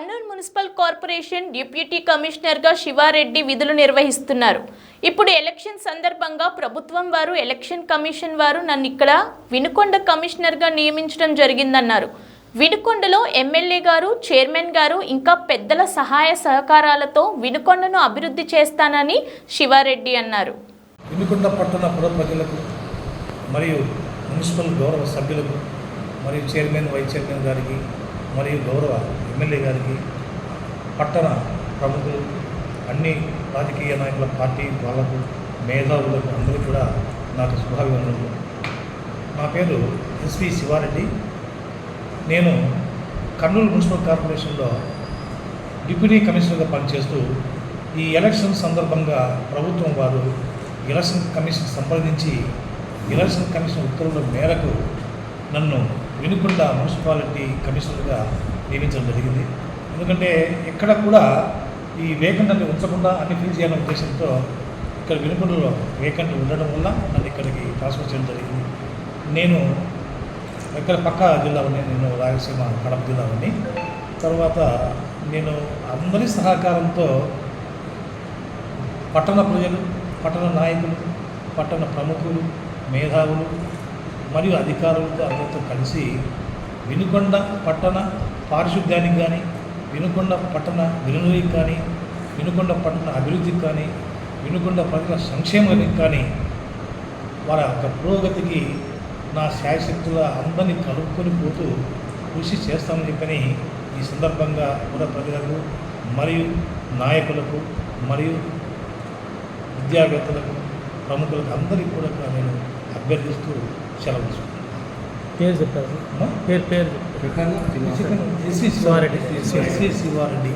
Kurnool municipal corporation deputy కమిషనర్గా శివారెడ్డి విధులు నిర్వహిస్తున్నారు. ఇప్పుడు ఎలక్షన్ సందర్భంగా ప్రభుత్వం వారు ఎలక్షన్ కమిషన్ వారు నన్ను ఇక్కడ వినుకొండ కమిషనర్గా నియమించడం జరిగిందన్నారు. వినుకొండలో ఎమ్మెల్యే గారు చైర్మన్ గారు ఇంకా పెద్దల సహాయ సహకారాలతో వినుకొండను అభివృద్ధి చేస్తానని శివారెడ్డి అన్నారు. వినుకొండ పట్టణ పుర ప్రజలకు మరియు మున్సిపల్ గౌరవ సభ్యులకు మరియు చైర్మన్ వైస్ చైర్మన్ గారికి మరియు గౌరవ ఎమ్మెల్యే గారికి పట్టణ ప్రముఖులు అన్ని రాజకీయ నాయకుల పార్టీ వాళ్ళకు మేధావులకు అందరూ కూడా నాకు శుభాభివందనలు. నా పేరు ఎస్వి శివారెడ్డి. నేను కర్నూలు మున్సిపల్ కార్పొరేషన్లో డిప్యూటీ కమిషనర్గా పనిచేస్తూ ఈ ఎలక్షన్ సందర్భంగా ప్రభుత్వం వారు ఎలక్షన్ కమిషన్ సంప్రదించి ఎలక్షన్ కమిషన్ ఉత్తర్వుల మేరకు నన్ను వినుకుంట మున్సిపాలిటీ కమిషనర్గా నియమించడం జరిగింది. ఎందుకంటే ఎక్కడ కూడా ఈ వేకెంట్ ఉంచకుండా అన్ని ఫిల్ చేయాలనే ఉద్దేశంతో ఇక్కడ వినుకొండలో వేకెంట్ ఉండడం వల్ల నన్ను ఇక్కడికి ట్రాన్స్ఫర్ చేయడం జరిగింది. నేను ఇక్కడ పక్క జిల్లాలోనే నేను రాయలసీమ కడప జిల్లాలోని తర్వాత నేను అందరి సహకారంతో పట్టణ ప్రజలు పట్టణ నాయకులు పట్టణ ప్రముఖులు మేధావులు మరియు అధికారులతో అందరితో కలిసి వినుకొండ పట్టణ పారిశుద్ధ్యానికి కానీ వినుకొండ పట్టణ విలువలకు కానీ వినుకొండ పట్టణ అభివృద్ధికి కానీ వినుకొండ ప్రజల సంక్షేమానికి కానీ వారి యొక్క పురోగతికి నా శాయశక్తుల అందరినీ కలుపుకొని పోతూ కృషి చేస్తామని చెప్పని ఈ సందర్భంగా పుర ప్రజలకు మరియు నాయకులకు మరియు విద్యావేత్తలకు ప్రముఖులకు అందరికీ కూడా నేను అభ్యర్థిస్తూ సెలవు పేరు చెప్పారు? పేరు పేరు ఎస్వి శివారెడ్డి.